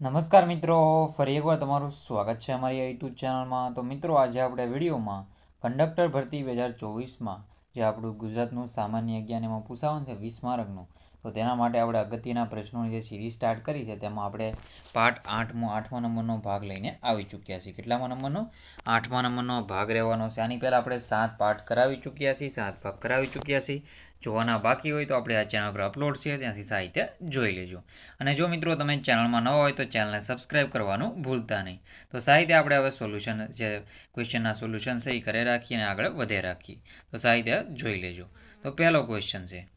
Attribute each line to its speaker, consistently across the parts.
Speaker 1: નમસ્કાર મિત્રો, ફરી એકવાર તમારું સ્વાગત છે અમારી યુટ્યુબ ચેનલમાં તો મિત્રો, આજે આપણે વિડીયોમાં કંડક્ટર ભરતી બે હજાર ચોવીસમાં, જે આપણું ગુજરાતનું સામાન્ય જ્ઞાન એમાં પૂછાવાનું છે વીસ માર્કનું તો તેના માટે આપણે અગત્યના પ્રશ્નોની જે સિરીઝ સ્ટાર્ટ કરી છે, તેમાં આપણે પાઠ આઠમો, આઠમા નંબરનો ભાગ લઈને આવી ચૂક્યા છીએ. કેટલામાં નંબરનો? આઠમા નંબરનો ભાગ રહેવાનો છે. આની પહેલાં આપણે સાત પાઠ કરાવી ચૂક્યા છીએ, સાત ભાગ કરાવી ચૂક્યા છીએ. જોવાના બાકી હોય તો આપણે આ ચેનલ પર અપલોડ છે, ત્યાંથી સાહિત્ય જોઈ લેજો. અને જો મિત્રો તમે ચેનલમાં ન હોય તો ચેનલને સબસ્ક્રાઈબ કરવાનું ભૂલતા નહીં. તો સાહિત્ય આપણે હવે સોલ્યુશન જે ક્વેશ્ચનના સોલ્યુશન છે એ કરે રાખીએ અને આગળ વધે રાખીએ. તો સાહિત્ય જોઈ લેજો. તો પહેલો ક્વેશ્ચન છે.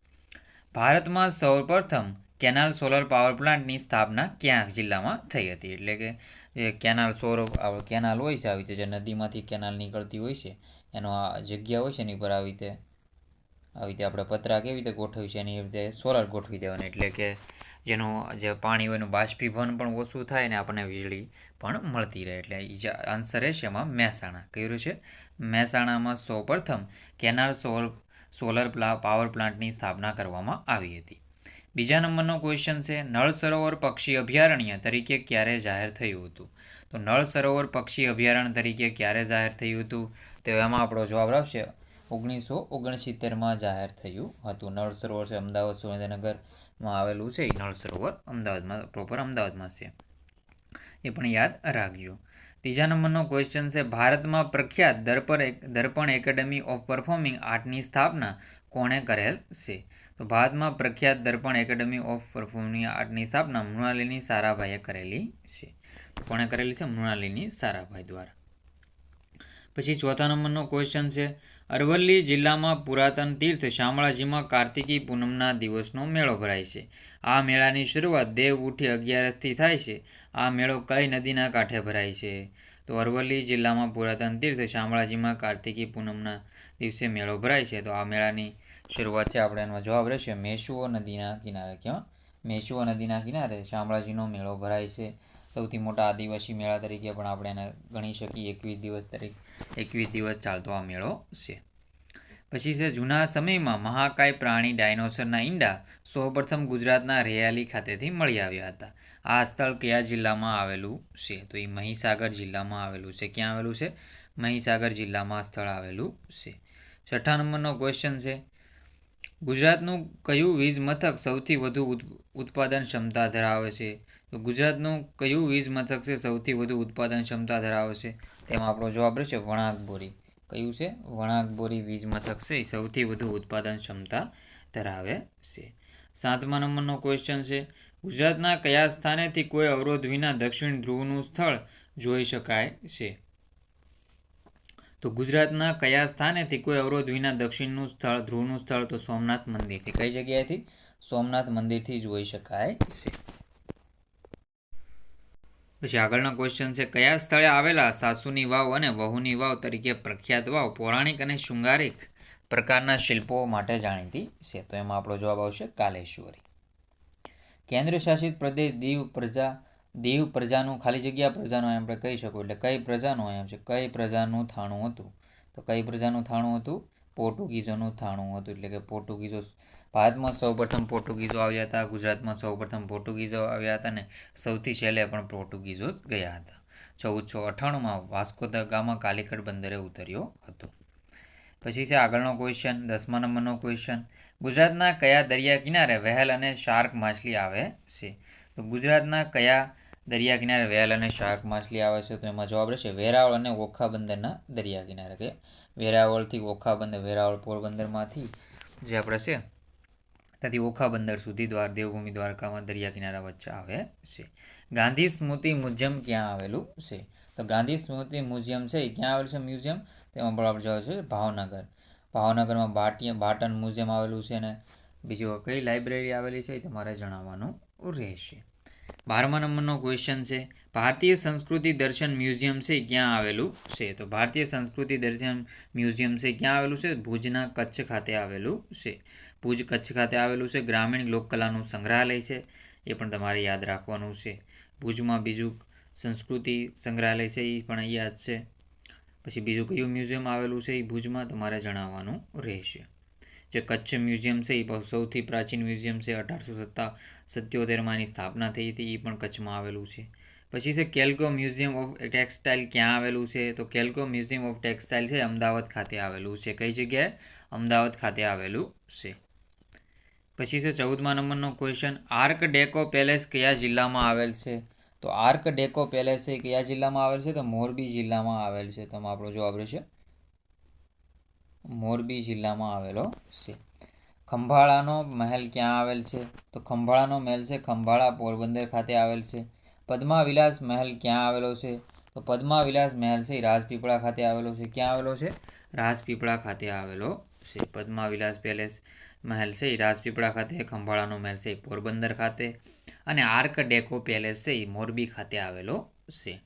Speaker 1: ભારતમાં સૌપ્રથમ કેનાલ સોલર પાવર પ્લાન્ટની સ્થાપના ક્યાં જિલ્લામાં થઈ હતી? એટલે કે જે કેનાલ સૌર કેનાલ હોય છે, આવી રીતે જે નદીમાંથી કેનાલ નીકળતી હોય છે, એનો આ જગ્યા હોય છે એની પર આવી રીતે આવી રીતે આપણે પતરા કેવી રીતે ગોઠવી છે એની રીતે સોલર ગોઠવી દેવાની. એટલે કે જેનું જે પાણી હોય એનું બાષ્પીભવન પણ ઓછું થાય અને આપણને વીજળી પણ મળતી રહે. એટલે જે આન્સર રહેશે એમાં મહેસાણા. કયું છે? મહેસાણામાં સૌપ્રથમ કેનાર સોલ, સોલર પ્લા, પાવર પ્લાન્ટની સ્થાપના કરવામાં આવી હતી. બીજા નંબરનો ક્વેશ્ચન છે, નળ સરોવર પક્ષી અભયારણ્ય તરીકે ક્યારે જાહેર થયું હતું? તો નળ સરોવર પક્ષી અભયારણ્ય તરીકે ક્યારે જાહેર થયું હતું? તો એમાં આપણો જવાબ આવશે ઓગણીસો ઓગણસિત્તેરમાં જાહેર થયું હતું. નળ સરોવર છે અમદાવાદ સુરેન્દ્રનગરમાં આવેલું છે. એ નળ સરોવર અમદાવાદમાં પ્રોપર અમદાવાદમાં છે. એ પણ યાદ રાખજો. ત્રીજા નંબરનો ક્વેશ્ચન છે, ભારતમાં પ્રખ્યાત Darpana Darpana academy of performing આર્ટની સ્થાપના કોણે કરેલ છે? તો ભારતમાં પ્રખ્યાત દર્પણ એકેડમી ઓફ પરફોર્મિંગ આર્ટની સ્થાપના મૃણાલિની સારાભાઈએ કરેલી છે. કોણે કરેલી છે? મૃણાલિની સારાભાઈ દ્વારા. પછી ચોથા નંબરનો ક્વેશ્ચન છે અરવલ્લી જિલ્લામાં પુરાતન તીર્થ શામળાજીમાં કાર્તિકી પૂનમના દિવસનો મેળો ભરાય છે. આ મેળાની શરૂઆત દેવ ઉઠી અગિયારસથી થાય છે. આ મેળો કઈ નદીના કાંઠે ભરાય છે? તો અરવલ્લી જિલ્લામાં પુરાતન તીર્થ શામળાજીમાં કાર્તિકી પૂનમના દિવસે મેળો ભરાય છે. તો આ મેળાની શરૂઆત છે. આપણે એનો જવાબ રહેશે મેસુઓ નદીના કિનારે. કેવા મેસુઓ નદીના કિનારે શામળાજીનો મેળો ભરાય છે. સૌથી મોટા આદિવાસી મેળા તરીકે પણ આપણે એને ગણી શકીએ. એકવીસ દિવસ તરીકે એકવીસ દિવસ ચાલતો આ મેળો છે. પછી છે, જૂના સમયમાં મહાકાય પ્રાણી ડાયનોસરના ઈંડા સૌપ્રથમ ગુજરાતના રેયાલી ખાતેથી મળી આવ્યા હતા. આ સ્થળ કયા જિલ્લામાં આવેલું છે? તો એ મહીસાગર જિલ્લામાં આવેલું છે. ક્યાં આવેલું છે? મહીસાગર જિલ્લામાં સ્થળ આવેલું છે. છઠ્ઠા નંબરનો ક્વેશ્ચન છે, ગુજરાતનું કયું વીજ મથક સૌથી વધુ ઉત્પાદન ક્ષમતા ધરાવે છે? તો ગુજરાતનું કયું વીજ મથક છે, સૌથી વધુ ઉત્પાદન ક્ષમતા ધરાવે છે? તેમાં આપણો જવાબ રહેશે વણાકબોરી કયું છે? વણાકબોરી વીજ મથક છે. એ સૌથી વધુ ઉત્પાદન ક્ષમતા ધરાવે છે. સાતમા નંબરનો ક્વેશ્ચન છે. ગુજરાતના કયા સ્થાનેથી કોઈ અવરોધ વિના દક્ષિણ ધ્રુવનું સ્થળ જોઈ શકાય છે? તો ગુજરાતના કયા સ્થાનેથી કોઈ અવરોધ વિના દક્ષિણનું સ્થળ, ધ્રુવનું સ્થળ તો સોમનાથ મંદિરથી. કઈ જગ્યાએથી? સોમનાથ મંદિરથી જોઈ શકાય છે. પછી આગળનો ક્વેશ્ચન છે, કયા સ્થળે આવેલા સાસુની વાવ અને વહુની વાવ તરીકે પ્રખ્યાત વાવ પૌરાણિક અને શૃંગારિક પ્રકારના શિલ્પો માટે જાણીતી છે? તો એમાં આપણો જવાબ આવશે કાલેશ્વરી. કેન્દ્ર શાસિત પ્રદેશ દીવ પ્રજા, દીવ પ્રજાનું, ખાલી જગ્યા પ્રજાનું આપણે કહી શકો એટલે કઈ પ્રજાનું એમ છે કઈ પ્રજાનું થાણું હતું? તો કઈ પ્રજાનું થાણું હતું? પોર્ટુગીઝોનું થાણું હતું એટલે કે પોર્ટુગીઝો ભારતમાં સૌપ્રથમ પોર્ટુગીઝો આવ્યા હતા, ગુજરાતમાં સૌપ્રથમ પોર્ટુગીઝો આવ્યા હતા અને સૌથી છેલ્લે પણ પોર્ટુગીઝો જ ગયા હતા. ચૌદસો અઠ્ઠાણુંમાં વાસ્કો દ ગામા કાલિકટ બંદરે ઉતર્યો હતો. પછી છે આગળનો ક્વેશ્ચન દસમા નંબરનો ક્વેશ્ચન ગુજરાતના કયા દરિયા કિનારે વહેલ અને શાર્ક માછલી આવે છે? તો ગુજરાતના કયા દરિયા કિનારે વહેલ અને શાર્ક માછલી આવે છે? તો એમાં જવાબ રહેશે વેરાવળ અને ઓખા બંદરના દરિયા કિનારે. કે વેરાવળથી ઓખા બંદર વેરાવળ પોરબંદરમાંથી જે આપણે છે ત્યાંથી ઓખા બંદર સુધી દ્વાર, દેવભૂમિ દ્વારકામાં દરિયા કિનારા વચ્ચે આવે છે. ગાંધી સ્મૃતિ મ્યુઝિયમ ક્યાં આવેલું છે? તો ગાંધી સ્મૃતિ મ્યુઝિયમ છે ક્યાં આવેલું છે મ્યુઝિયમ? તેમાં બરાબર જવાબ છે ભાવનગર. ભાવનગરમાં ભાટિયા ભાટન મ્યુઝિયમ આવેલું છે ને બીજું કઈ લાઇબ્રેરી આવેલી છે એ તમારે જણાવવાનું રહેશે. બારમા નંબરનો ક્વેશ્ચન છે, ભારતીય સંસ્કૃતિ દર્શન મ્યુઝિયમ છે ક્યાં આવેલું છે? તો ભારતીય સંસ્કૃતિ દર્શન મ્યુઝિયમ છે ક્યાં આવેલું છે? ભુજના કચ્છ ખાતે આવેલું છે. ભુજ કચ્છ ખાતે આવેલું છે. ગ્રામીણ લોકકલાનું સંગ્રહાલય છે. એ પણ તમારે યાદ રાખવાનું છે. ભુજમાં બીજું સંસ્કૃતિ સંગ્રહાલય છે, એ પણ યાદ છે. પછી બીજું કયું મ્યુઝિયમ આવેલું છે, એ ભુજમાં તમારે જણાવવાનું રહેશે. જે કચ્છ મ્યુઝિયમ છે, એ સૌથી પ્રાચીન મ્યુઝિયમ છે. અઢારસો સત્તા સત્યોતેરમાં એની સ્થાપના થઈ હતી, એ પણ કચ્છમાં આવેલું છે. પછી છે કેલ્કો મ્યુઝિયમ ઓફ ટેક્સટાઇલ ક્યાં આવેલું છે? તો કેલ્કો મ્યુઝિયમ ઓફ ટેક્સટાઇલ છે, અમદાવાદ ખાતે આવેલું છે. કઈ જગ્યાએ? અમદાવાદ ખાતે આવેલું છે. પછી છે ચૌદમા નંબરનો ક્વેશ્ચન આર્ક ડેકો પેલેસ કયા જિલ્લામાં આવેલ છે? તો આર્ક ડેકો પેલેસ એ કયા જિલ્લામાં આવેલ છે? તો મોરબી જિલ્લામાં આવેલ છે. તો આપણો જવાબ રહેશે. મોરબી જિલ્લામાં આવેલો છે. ખંભાળાનો મહેલ ક્યાં આવેલ છે? તો ખંભાળાનો મહેલ છે ખંભાળા પોરબંદર ખાતે આવેલ છે. પદ્મા વિલાસ મહેલ ક્યાં આવેલો છે? તો પદ્મા વિલાસ મહેલ છે રાજપીપળા ખાતે આવેલો છે. ક્યાં આવેલો છે? રાજપીપળા ખાતે આવેલો છે. પદ્મા વિલાસ પેલેસ. મહેલ છે એ રાજપીપળા ખાતે, ખંભાળાનો મહેલ છે એ પોરબંદર ખાતે અને આર્ક ડેકો પેલેસ છે એ મોરબી ખાતે આવેલો છે.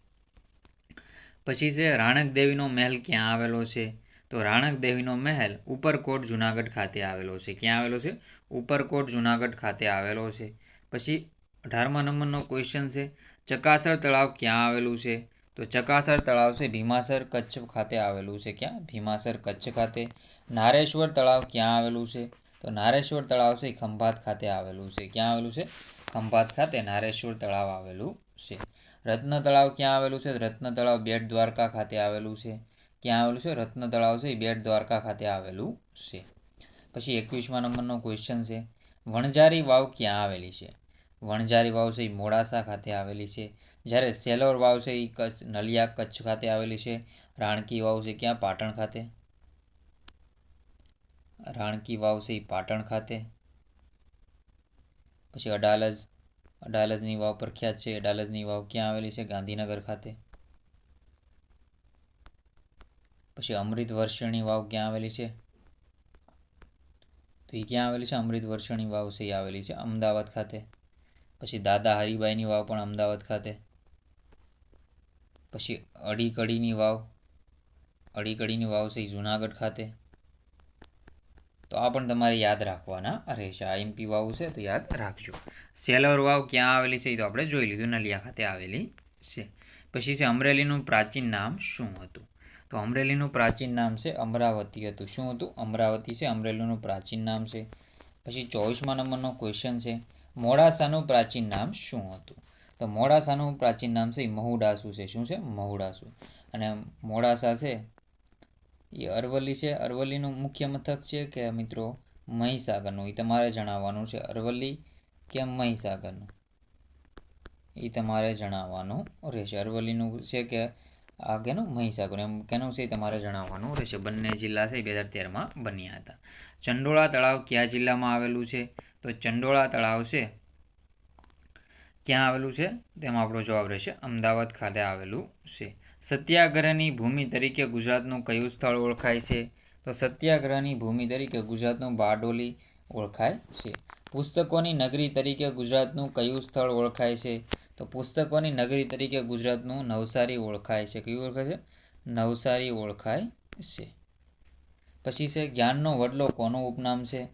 Speaker 1: પછી છે, રાણક દેવીનો મહેલ ક્યાં આવેલો છે? તો રાણક દેવીનો મહેલ ઉપરકોટ જુનાગઢ ખાતે આવેલો છે. ક્યાં આવેલો છે? ઉપરકોટ જુનાગઢ ખાતે આવેલો છે. પછી અઢારમા નંબરનો ક્વેશ્ચન છે, ચકાસર તળાવ ક્યાં આવેલું છે? તો ચકાસર તળાવ છે, ભીમાસર કચ્છ ખાતે આવેલું છે. ક્યાં? ભીમાસર કચ્છ ખાતે. નારેશ્વર તળાવ ક્યાં આવેલું છે? તો નારેશ્વર તળાવ છે એ ખંભાત ખાતે આવેલું છે. ક્યાં આવેલું છે? ખંભાત ખાતે નારેશ્વર તળાવ આવેલું છે. રત્ન તળાવ ક્યાં આવેલું છે? રત્ન તળાવ બેટ દ્વારકા ખાતે આવેલું છે. ક્યાં આવેલું છે? રત્ન તળાવ છે, એ બેટ દ્વારકા ખાતે આવેલું છે. પછી એકવીસમા નંબરનો ક્વેશ્ચન છે. વણઝારી વાવ ક્યાં આવેલી છે? વણઝારી વાવ છે, એ મોડાસા ખાતે આવેલી છે. જ્યારે સેલોર વાવ છે, એ કચ્છ, નલિયા કચ્છ ખાતે આવેલી છે. રાણકી વાવ છે, ક્યાં? પાટણ ખાતે. રાણકી વાવ છે એ પાટણ ખાતે. પછી અડાલજ, અડાલજની વાવ પ્રખ્યાત છે. અડાલજની વાવ ક્યાં આવેલી છે? ગાંધીનગર ખાતે. પછી અમૃત વર્ષણી વાવ ક્યાં આવેલી છે? તો એ ક્યાં આવેલી છે? અમૃત વર્ષણી વાવ છે એ આવેલી છે અમદાવાદ ખાતે. પછી દાદા હરિભાઈની વાવ પણ અમદાવાદ ખાતે. પછી અડીકડીની વાવ. અડીકડીની વાવ છે એ જુનાગઢ ખાતે. તો આ પણ તમારે યાદ રાખવાના. રહેશે આ એમપી વાવ છે તો યાદ રાખજો. સેલર વાવ ક્યાં આવેલી છે એ તો આપણે જોઈ લીધું, નલિયા ખાતે આવેલી છે. પછી છે અમરેલીનું પ્રાચીન નામ શું હતું? તો અમરેલીનું પ્રાચીન નામ છે અમરાવતી હતું. શું હતું? અમરાવતી છે, અમરેલીનું પ્રાચીન નામ છે. પછી ચોવીસમા નંબરનો ક્વેશ્ચન છે, મોડાસાનું પ્રાચીન નામ શું હતું? તો મોડાસાનું પ્રાચીન નામ છે મહુડાસુ છે. શું છે? મહુડાસુ. અને મોડાસા છે એ અરવલ્લી છે. અરવલ્લીનું મુખ્ય મથક છે કે મિત્રો મહીસાગરનું? એ તમારે જણાવવાનું છે. અરવલ્લી કે મહીસાગરનું? એ તમારે જણાવવાનું રહેશે. અરવલ્લીનું છે કે આ કેનું મહીસાગર. એમ કેનું છે તમારે જણાવવાનું રહેશે. બંને જિલ્લા છે બે હજાર તેરમાં બન્યા હતા. ચંડોળા તળાવ કયા જિલ્લામાં આવેલું છે? તો ચંડોળા તળાવ છે. ક્યાં આવેલું છે? તેમાં આપણો જવાબ રહેશે. અમદાવાદ ખાતે આવેલું છે. સત્યાગ્રહની ભૂમિ તરીકે ગુજરાતનું કયું સ્થળ ઓળખાય છે? તો સત્યાગ્રહની ભૂમિ તરીકે ગુજરાતનું બારડોલી ઓળખાય છે. પુસ્તકોની નગરી તરીકે ગુજરાતનું કયું સ્થળ ઓળખાય છે? તો પુસ્તકોની નગરી તરીકે ગુજરાતનું નવસારી ઓળખાય છે. કયું ઓળખાય છે? નવસારી ઓળખાય છે. પછી છે જ્ઞાનનો વડલો કોનું ઉપનામ છે?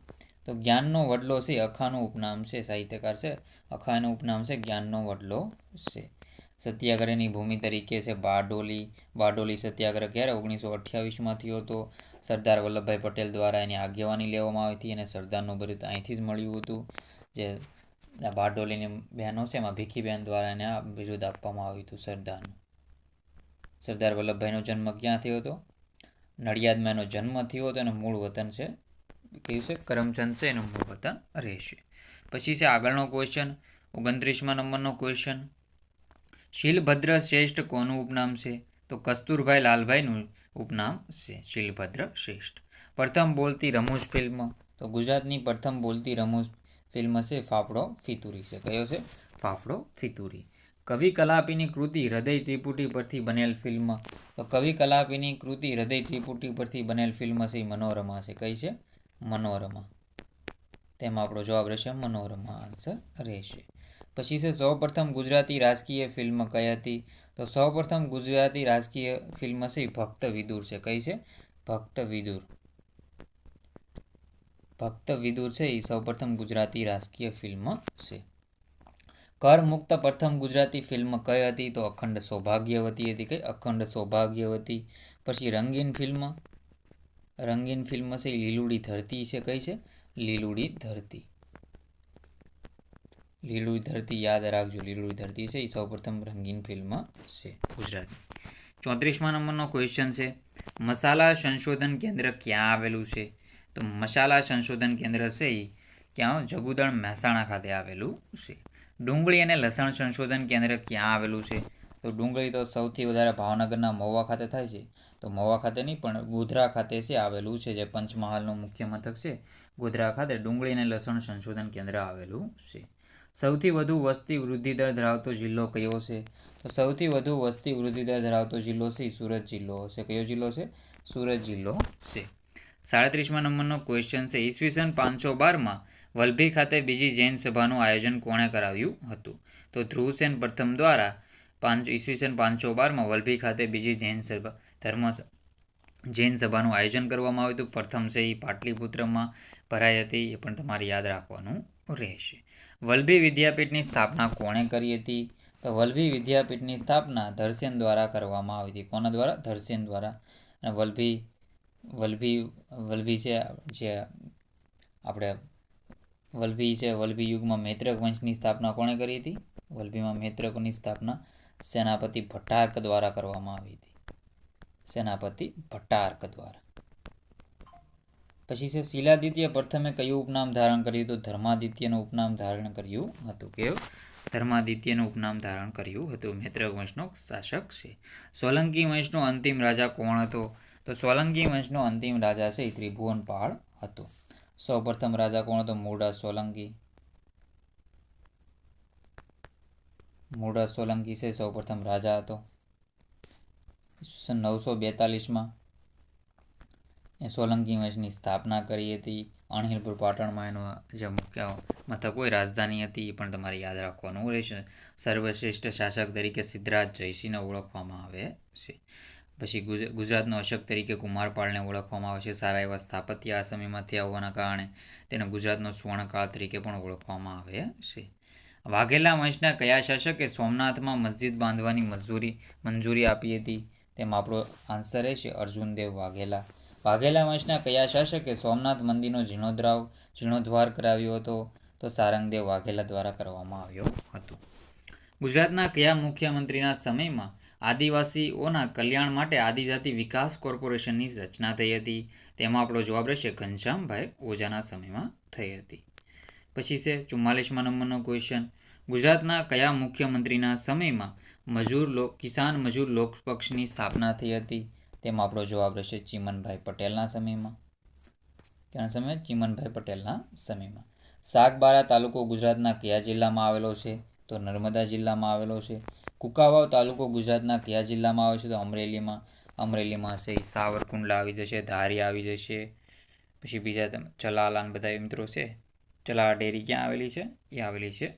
Speaker 1: તો જ્ઞાનનો વડલો છે અખાનું ઉપનામ છે. સાહિત્યકાર છે. અખાનું ઉપનામ છે જ્ઞાનનો વડલો છે. સત્યાગ્રહની ભૂમિ તરીકે છે બારડોલી. બારડોલી સત્યાગ્રહ ક્યારે? ઓગણીસો અઠ્યાવીસમાં થયો હતો. સરદાર વલ્લભભાઈ પટેલ દ્વારા એની આગેવાની લેવામાં આવી હતી અને સરદારનું બિરુદ અહીંથી જ મળ્યું હતું. જે બારડોલીની બહેનો છે, એમાં ભીખીબહેન દ્વારા એને આ બિરુદ આપવામાં આવ્યું હતું સરદારનું. સરદાર વલ્લભભાઈનો જન્મ ક્યાં થયો હતો? નડિયાદમાં એનો જન્મ થયો હતો એનું મૂળ વતન છે, કયું છે? કરમચંદ છે, એનું મૂળ વતન રહેશે. પછી છે આગળનો ક્વેશ્ચન ઓગણત્રીસમાં નંબરનો ક્વેશ્ચન શીલભદ્ર શ્રેષ્ઠ કોનું ઉપનામ છે? તો કસ્તુરભાઈ લાલભાઈનું ઉપનામ છે, શીલભદ્ર શ્રેષ્ઠ. પ્રથમ બોલતી રમૂજ ફિલ્મ, તો ગુજરાતની પ્રથમ બોલતી રમૂજ ફિલ્મ છે, ફાફડો ફિતુરી છે. કયો છે? ફાફડો ફિતુરી. કવિ કલાપીની કૃતિ હૃદય ત્રિપુટી પરથી બનેલ ફિલ્મ, તો કવિ કલાપીની કૃતિ હૃદય ત્રિપુટી પરથી બનેલ ફિલ્મ છે મનોરમા છે. કઈ છે? મનોરમા. તેમાં આપણો જવાબ રહેશે, મનોરમા આન્સર રહેશે. પછી છે સૌપ્રથમ ગુજરાતી રાજકીય ફિલ્મ કઈ હતી? તો સૌપ્રથમ ગુજરાતી રાજકીય ફિલ્મ છે ભક્ત વિદુર છે. કઈ છે? ભક્ત વિદુર. ભક્ત વિદુર છે એ સૌપ્રથમ ગુજરાતી રાજકીય ફિલ્મ છે. કર મુક્ત પ્રથમ ગુજરાતી ફિલ્મ કઈ હતી? તો અખંડ સૌભાગ્યવતી હતી. કઈ? અખંડ સૌભાગ્યવતી. પછી રંગીન ફિલ્મ. રંગીન ફિલ્મ છે લીલુડી ધરતી છે. કઈ છે? લીલુડી ધરતી. લીલુડી ધરતી યાદ રાખજો. લીલુડી ધરતી છે, એ સૌપ્રથમ રંગીન ફિલ્મ છે ગુજરાતની ચોત્રીસમા નંબરનો ક્વેશ્ચન છે, મસાલા સંશોધન કેન્દ્ર ક્યાં આવેલું છે? તો મસાલા સંશોધન કેન્દ્ર છે એ ક્યાં જગુદળ મહેસાણા ખાતે આવેલું છે. ડુંગળી અને લસણ સંશોધન કેન્દ્ર ક્યાં આવેલું છે? તો ડુંગળી તો સૌથી વધારે ભાવનગરના મહુવા ખાતે થાય છે. તો મહુવા ખાતે નહીં, પણ ગોધરા ખાતે છે, આવેલું છે, જે પંચમહાલનું મુખ્ય મથક છે. ગોધરા ખાતે ડુંગળી અને લસણ સંશોધન કેન્દ્ર આવેલું છે. સૌથી વધુ વસ્તી વૃદ્ધિ દર ધરાવતો જિલ્લો કયો છે? તો સૌથી વધુ વસ્તી વૃદ્ધિ દર ધરાવતો જિલ્લો છે સુરત જિલ્લો. છે કયો જિલ્લો છે? સુરત જિલ્લો છે. સાડત્રીસમાં નંબરનો ક્વેશ્ચન છે, ઈસવીસન પાંચસો બારમાં વલભી ખાતે બીજી જૈન સભાનું આયોજન કોણે કરાવ્યું હતું? તો ધ્રુવસેન પ્રથમ દ્વારા પાંચ, ઈસવીસન પાંચસો બારમાં વલભી ખાતે બીજી જૈન સભા, ધર્મ જૈન સભાનું આયોજન કરવામાં આવ્યું હતું. પ્રથમ છે એ પાટલીપુત્રમાં ભરાઈ હતી, એ પણ તમારે યાદ રાખવાનું રહેશે. વલભી વિદ્યાપીઠની સ્થાપના કોણે કરી હતી? તો વલભી વિદ્યાપીઠની સ્થાપના ધરસેન દ્વારા કરવામાં આવી હતી. કોના દ્વારા? ધરસેન દ્વારા. અને વલભી વલભી વલભી છે, જે આપણે વલભી છે, વલભી યુગમાં મૈત્રક વંશની સ્થાપના કોણે કરી હતી? વલભીમાં મૈત્રકની સ્થાપના સેનાપતિ ભટ્ટાર્ક દ્વારા કરવામાં આવી હતી. સેનાપતિ ભટ્ટાર્ક દ્વારા. પછી છે શિલાદિત્ય. પ્રથમે કયું ઉપનામ ધારણ કર્યું હતું? ધર્માદિત્યનું ઉપનામ ધારણ કર્યું હતું કેવું ધર્માદિત્યનું ઉપનામ ધારણ કર્યું હતું? મિત્ર વંશનો શાસક છે. સોલંકી વંશનો અંતિમ રાજા કોણ હતો? તો સોલંકી વંશનો અંતિમ રાજા છે ત્રિભુવનપાળ હતો. સૌપ્રથમ રાજા કોણ હતો? મૂળા સોલંકી. મૂળા સોલંકી છે, સૌપ્રથમ રાજા હતો. નવસો બેતાલીસમાં એ સોલંકી વંશની સ્થાપના કરી હતી. અણહિલપુર પાટણમાં એનું જે મુખ્ય મથક હોય, રાજધાની હતી, એ પણ તમારે યાદ રાખવાનું રહેશે. સર્વશ્રેષ્ઠ શાસક તરીકે સિદ્ધરાજ જયસિંહને ઓળખવામાં આવે છે. પછી ગુજરાતનો અશોક તરીકે કુમારપાળને ઓળખવામાં આવે છે. સારા એવા સ્થાપત્ય આ સમયમાંથી આવવાના કારણે તેને ગુજરાતનો સ્વર્ણકાળ તરીકે પણ ઓળખવામાં આવે છે. વાઘેલા વંશના કયા શાસકે સોમનાથમાં મસ્જિદ બાંધવાની મંજૂરી મંજૂરી આપી હતી? તેમાં આપણો આન્સર રહેશે અર્જુનદેવ વાઘેલા. વાઘેલા વંશના કયા શાસકે સોમનાથ મંદિરનો જીર્ણોદ્રાવ જીર્ણોદ્ધાર કરાવ્યો હતો? તો સારંગદેવ વાઘેલા દ્વારા કરવામાં આવ્યો હતો. ગુજરાતના કયા મુખ્યમંત્રીના સમયમાં આદિવાસીઓના કલ્યાણ માટે આદિજાતિ વિકાસ કોર્પોરેશનની રચના થઈ હતી? તેમાં આપણો જવાબ રહેશે ઘનશ્યામભાઈ ઓઝાના સમયમાં થઈ હતી. પછી છે ચુમ્માલીસમાં નંબરનો ક્વેશ્ચન ગુજરાતના કયા મુખ્યમંત્રીના સમયમાં મજૂર કિસાન મજૂર લોકપક્ષની સ્થાપના થઈ હતી? તેમાં આપણો જવાબ રહેશે ચીમનભાઈ પટેલના સમયમાં. ક્યાંના સમય? ચીમનભાઈ પટેલના સમયમાં. સાગબારા તાલુકો ગુજરાતના કયા જિલ્લામાં આવેલો છે? તો નર્મદા જિલ્લામાં આવેલો છે. કુકાવાવ તાલુકો ગુજરાતના કયા જિલ્લામાં આવે છે? તો અમરેલીમાં. અમરેલીમાં છે સાવરકુંડલા આવી જશે, ધારી આવી જશે. પછી બીજા ચલાલાન બધા મિત્રો છે. ચલા ડેરી ક્યાં આવેલી છે? એ આવેલી છે.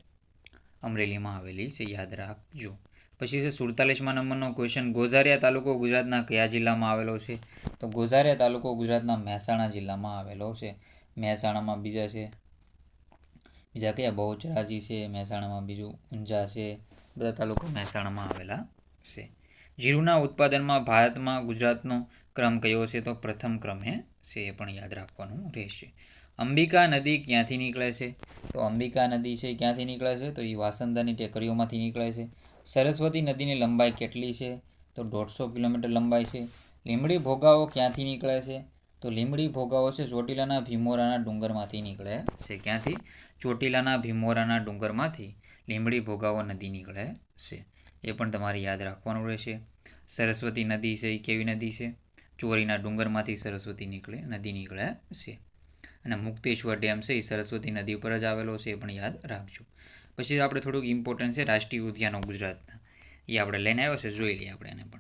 Speaker 1: અમરેલીમાં આવેલી છે, યાદ રાખજો. પછી છે, સુડતાલીસમાં નંબરનો ક્વેશ્ચન ગોઝારિયા તાલુકો ગુજરાતના કયા જિલ્લામાં આવેલો છે? તો ગોઝારિયા તાલુકો ગુજરાતના મહેસાણા જિલ્લામાં આવેલો છે. મહેસાણામાં બીજા છે. બીજા કયા? બહુચરાજી છે, મહેસાણામાં બીજું ઊંઝા છે. બધા તાલુકો મહેસાણામાં આવેલા છે. જીરુના ઉત્પાદનમાં ભારતમાં ગુજરાતનો ક્રમ કયો છે? તો પ્રથમ ક્રમે છે, એ પણ યાદ રાખવાનું રહેશે. અંબિકા નદી ક્યાંથી નીકળે છે? તો અંબિકા નદી છે ક્યાંથી નીકળે છે? તો એ વાસંદાની ટેકરીઓમાંથી નીકળે છે. સરસ્વતી નદીની લંબાઈ કેટલી છે? તો દોઢસો કિલોમીટર લંબાઈ છે. લીમડી ભોગાવો ક્યાંથી નીકળે છે? તો લીમડી ભોગાવો છે ચોટીલાના ભીમોરાના ડુંગરમાંથી નીકળે છે. ક્યાંથી? ચોટીલાના ભીમોરાના ડુંગરમાંથી લીમડી ભોગાવો નદી નીકળે છે. એ પણ તમારે યાદ રાખવાનું રહેશે. સરસ્વતી નદી છે એ કેવી નદી છે? ચોરીના ડુંગરમાંથી સરસ્વતી નીકળે, નદી નીકળે છે. અને મુક્તેશ્વર ડેમ છે એ સરસ્વતી નદી ઉપર જ આવેલો છે એ પણ યાદ રાખજો. પછી આપણે થોડુંક ઇમ્પોર્ટન્ટ છે રાષ્ટ્રીય ઉદ્યાનો ગુજરાતના. એ આપણે લઈને આવ્યો છે, જોઈ લઈએ આપણે એને પણ.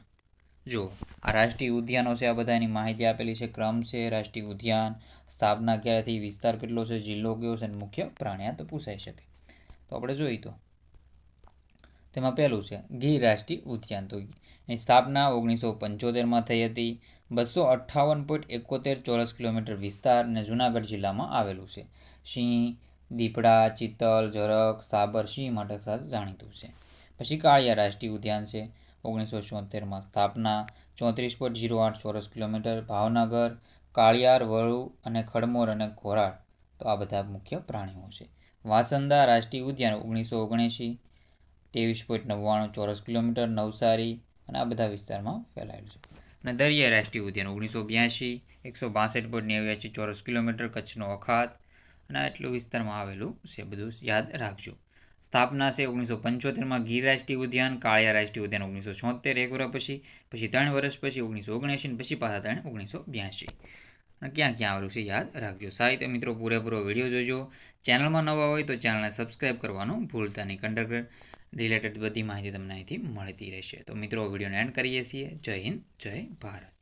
Speaker 1: જો આ રાષ્ટ્રીય ઉદ્યાનો છે, આ બધા એની માહિતી આપેલી છે, ક્રમ છે, રાષ્ટ્રીય ઉદ્યાન, સ્થાપના ક્યારેથી, વિસ્તાર કેટલો છે, જિલ્લો કયો છે અને મુખ્ય પ્રાણી, આ તો પૂછાઈ શકે. તો આપણે જોઈ તો. તેમાં પહેલું છે, ગીર રાષ્ટ્રીય ઉદ્યાન. તો એની સ્થાપના ઓગણીસો પંચોતેરમાં થઈ હતી. બસો અઠ્ઠાવન પોઈન્ટ એકોતેર ચોરસ કિલોમીટર વિસ્તાર અને જુનાગઢ જિલ્લામાં આવેલું છે. સિંહ દીપડા, ચિત્તલ ઝરખ સાબર, સિંહ માટે સાથે જાણીતું છે. પછી કાળિયા રાષ્ટ્રીય ઉદ્યાન છે. ઓગણીસો છોતેરમાં સ્થાપના. ચોત્રીસ પોઈન્ટ જીરો આઠ ચોરસ કિલોમીટર ભાવનગર, કાળિયાર, વરુ અને ખડમોર અને ઘોરાડ તો આ બધા મુખ્ય પ્રાણીઓ છે. વાસંદા રાષ્ટ્રીય ઉદ્યાન ઓગણીસો ઓગણએંશી ત્રેવીસ પોઈન્ટ નવ્વાણું ચોરસ કિલોમીટર નવસારી અને આ બધા વિસ્તારમાં ફેલાયેલું છે. અને દરિયા રાષ્ટ્રીય ઉદ્યાન ઓગણીસો બ્યાસી. એકસો બાસઠ પોઈન્ટ નેવ્યાસી ચોરસ કિલોમીટર કચ્છનો અખાત. અને આટલું વિસ્તારમાં આવેલું છે, બધું યાદ રાખજો. સ્થાપના છે ઓગણીસો પંચોતેરમાં ગીર રાષ્ટ્રીય ઉદ્યાન, કાળિયા રાષ્ટ્રીય ઉદ્યાન ઓગણીસો છોતેર, એક વર્ષ પછી પછી ત્રણ વર્ષ પછી ઓગણીસો ઓગણએંશી પછી પાછા ત્રણ ઓગણીસો બ્યાસી અને ક્યાં ક્યાં આવેલું છે યાદ રાખજો. સાહિત્ય મિત્રો, પૂરેપૂરો વીડિયો જોજો. ચેનલમાં નવા હોય તો ચેનલને સબસ્ક્રાઈબ કરવાનું ભૂલતા નહીં. કંડક્ટર રિલેટેડ બધી માહિતી તમને અહીંથી મળતી રહેશે. તો મિત્રો, વિડીયોને એન્ડ કરીએ છીએ. જય હિન્દ, જય ભારત.